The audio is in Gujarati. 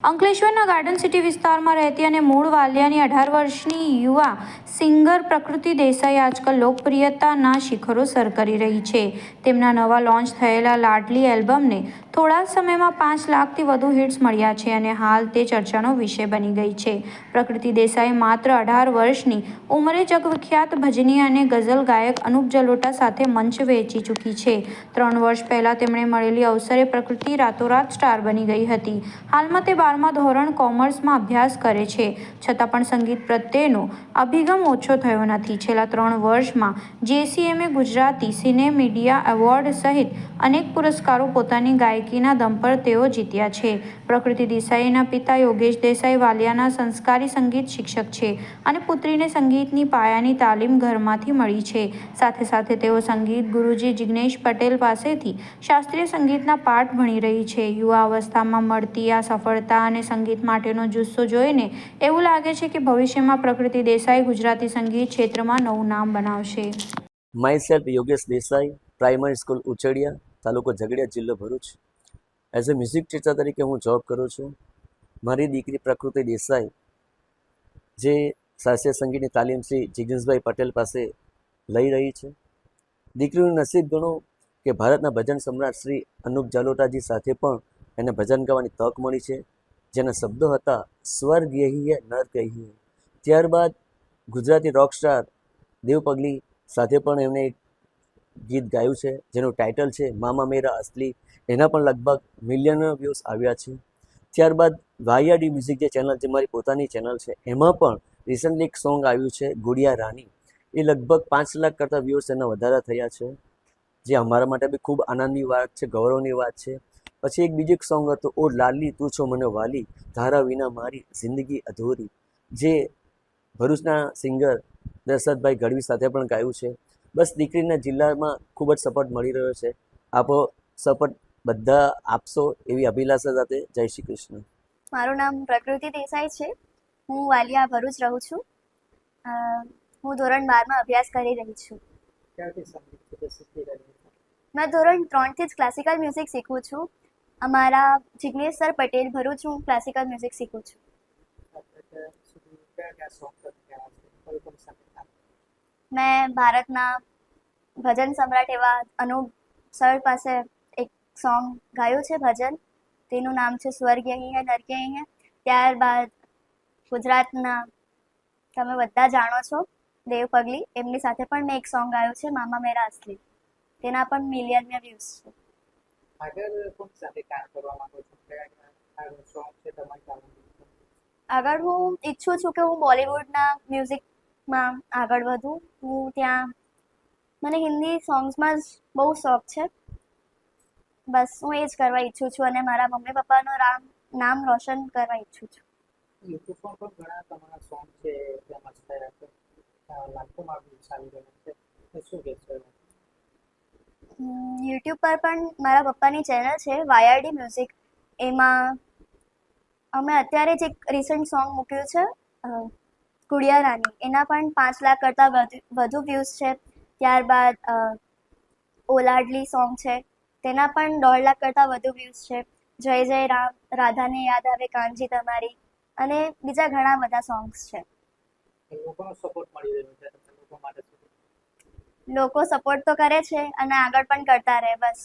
અંકલેશ્વરના ગાર્ડન સિટી વિસ્તારમાં રહેતી અને મૂળ વાલિયાની અઢાર વર્ષની યુવા સિંગર પ્રકૃતિ દેસાઈ આજકાલ લોકપ્રિયતાના શિખરો સર કરી રહી છે. તેમના નવા લોન્ચ થયેલા લાડલી એલ્બમને થોડા સમયમાં પાંચ લાખથી વધુ હિટ્સ મળ્યા છે અને હાલ તે ચર્ચાનો વિષય બની ગઈ છે. પ્રકૃતિ દેસાઈ માત્ર અઢાર વર્ષની ઉંમરે જગવિખ્યાત ભજની અને ગઝલ ગાયક અનુપ જલોટા સાથે મંચ વહેંચી ચૂકી છે. ત્રણ વર્ષ પહેલાં તેમણે મળેલી અવસરે પ્રકૃતિ રાતોરાત સ્ટાર બની ગઈ હતી. હાલમાં તે બારમા ધોરણ કોમર્સમાં અભ્યાસ કરે છે. છતાં પણ સંગીત પ્રત્યેનો અભિગમ ઓછો થયો નથી. છેલ્લા ત્રણ વર્ષમાં જેસીએમએ ગુજરાતી સિને મીડિયા એવોર્ડ સહિત અનેક પુરસ્કારો પોતાની ગાયકીના દમ પર તેઓ જીત્યા છે. પ્રકૃતિ દેસાઈના પિતા યોગેશ દેસાઈ વાલિયાના સંસ્કારી સંગીત શિક્ષક છે અને પુત્રીને સંગીતની પાયાની તાલીમ ઘરમાંથી મળી છે. સાથે સાથે તેઓ સંગીત ગુરુજી જિગ્નેશ પટેલ પાસેથી શાસ્ત્રીય સંગીતના પાઠ ભણી રહી છે. યુવા અવસ્થામાં મળતી આ સફળતા અને સંગીત માટેનો જુસ્સો જોઈને એવું લાગે છે કે ભવિષ્યમાં પ્રકૃતિ દેસાઈ ગુજરાતી સંગીત ક્ષેત્રમાં નવું નામ બનાવશે. Myself Yogesh Desai primary school Uchadiya તાલુકો ઝઘડિયા, જિલ્લો Bharuch. As a music teacher તરીકે હું જોબ કરું છું. મારી દીકરી પ્રકૃતિ દેસાઈ, જે શાસ્ત્રીય સંગીતની તાલીમ શ્રી જિગ્નેશભાઈ પટેલ પાસે લઈ રહી છે. દીકરીનું નસીબ ગણો કે ભારતના ભજન સમ્રાટ શ્રી અનુપ જાલોટાજી સાથે પણ એને ભજન ગાવાની તક મળી છે. જેના શબ્દો હતા સ્વર્ગ યહી નર કહીએ. ત્યારબાદ ગુજરાતી રોક સ્ટાર દેવ પગલી સાથે પણ એમને એક ગીત ગાયું છે, જેનું ટાઇટલ છે, મામા મેરા અસલી એના પણ લગભગ મિલિયન વ્યૂઝ આવ્યા છે. ત્યારબાદ વાયાડી મ્યુઝિક જે ચેનલ જે મારી પોતાની ચેનલ છે, એમાં પણ રિસન્ટલી એક સોંગ આવ્યું છે, ગુડિયા રાની એ લગભગ પાંચ લાખ કરતાં વ્યૂઝ એના વધારા થયા છે, જે અમારા માટે બી ખૂબ આનંદની વાત છે, ગૌરવની વાત છે. પછી એક બીજું એક સોંગ હતું, ઓ લાલી, તું છો મને વાલી, ધારા વિના મારી જિંદગી અધૂરી જે ભરૂચના સિંગર દશરથભાઈ ગઢવી સાથે પણ ગાયું છે. બસ દીકરીના જિલ્લામાં ખૂબ જ સપોર્ટ મળી રહ્યો છે. આપો સપોર્ટ બધા આપશો એવી અભિલાષા સાથે જય શ્રી કૃષ્ણ. મારું નામ પ્રકૃતિ દેસાઈ છે. હું વાલિયા ભરૂચ રહું છું. હું ધોરણ બારમાં અભ્યાસ કરી રહી છું. મેં ધોરણ ત્રણથી જ ક્લાસિકલ મ્યુઝિક શીખું છું. અમારા જિગ્નેશ સર પટેલ ભરૂચ હું ક્લાસિકલ મ્યુઝિક શીખું છું. મેં ભારતના ભજન સમ્રાટ એવા અનુપ સર પાસે એક સોંગ ગાયું છે ભજન. તેનું નામ છે સ્વર્ગ અહીં હે નર્ક અહીં હે. ત્યારબાદ ગુજરાતના તમે બધા જાણો છો દેવ પગલી. એમની સાથે પણ મેં એક સોંગ ગાયું છે મામા મેરા અસલી. તેના પણ મિલિયન વ્યૂઝ છે. આગળ કોણ સાથે કામ કરવા માંગો છો? કયા કયા સોંગ છે તમારી આગળ હું ઈચ્છું છું કે હું બોલિવૂડના મ્યુઝિકમાં આગળ વધું. હું ત્યાં મને હિન્દી સોંગ્સમાં જ બહુ શોખ છે. બસ હું એ જ કરવા ઈચ્છું છું અને મારા મમ્મી પપ્પાનું રામ નામ રોશન કરવા ઈચ્છું છું. યુટ્યુબમાં પણ ઘણા તમારા સોંગ છે ફેમસ થયા છે. લાખોમાં views આવી રહ્યા છે. શું કહેશો યુટ્યુબ પર પણ મારા પપ્પાની ચેનલ છે વાયરડી મ્યુઝિક એમાં અમે અત્યારે જ એક રિસન્ટ સોંગ મૂક્યું છે. ગુડિયા રાની. એના પણ પાંચ લાખ કરતાં વધુ વ્યૂઝ છે. ત્યારબાદ ઓલાડલી સોંગ છે. તેના પણ દોઢ લાખ કરતાં વધુ વ્યૂઝ છે. જય જય રામ રાધાને યાદ આવે કાનજી તમારી. અને બીજા ઘણા બધા સોંગ્સ છે. લોકો સપોર્ટ તો કરે છે અને આગળ પણ કરતા રહે બસ.